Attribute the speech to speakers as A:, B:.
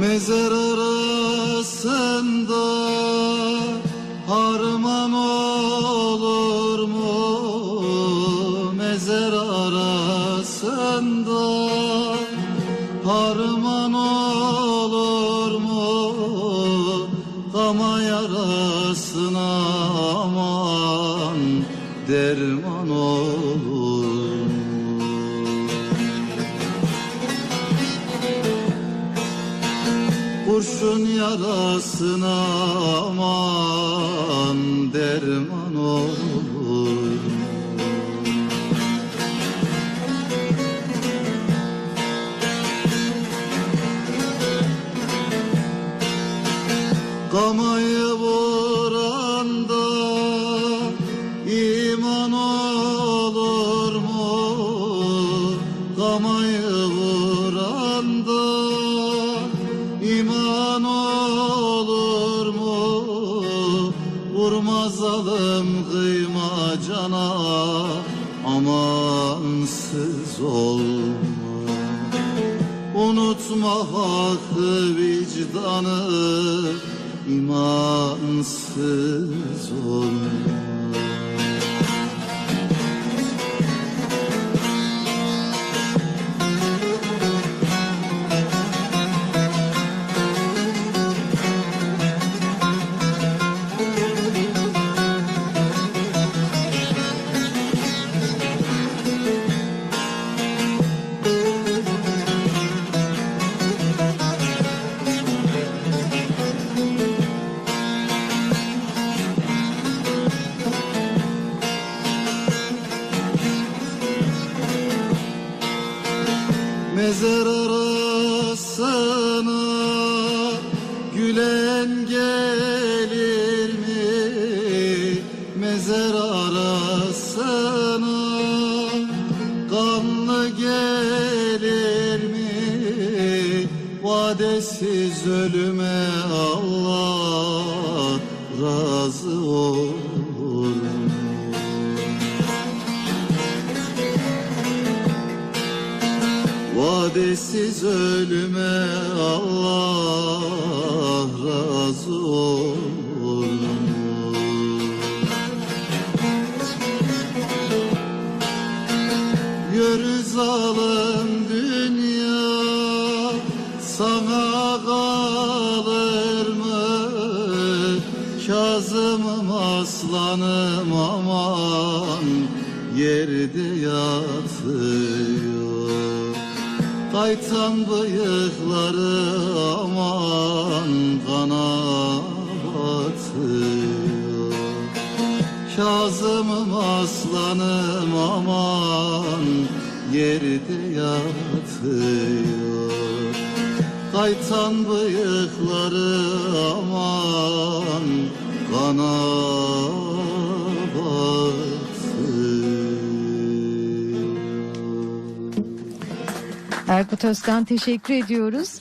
A: Mezar arasında harman olur mu? Mezar arasında harman olur mu? Kama yarasına aman derman olur Kurşun yarasına aman derman olur. Kamayı vuranda iman Zalim kıyma cana amansız olma. Unutma hakkı vicdanı imansız olma Mezar arasına gülen gelir mi? Mezar arasına kanlı gelir mi? Vadesiz ölüme Allah razı olur Vadesiz ölüme Allah razı olur? Yürü zalim dünya sana kalır mı? Kazımım aslanım aman yerde yatıyor Kaytan bıyıkları aman kana batıyor Kazımım aslanım aman yerde yatıyor Kaytan bıyıkları aman kana batıyor
B: Erkut Özkan teşekkür ediyoruz.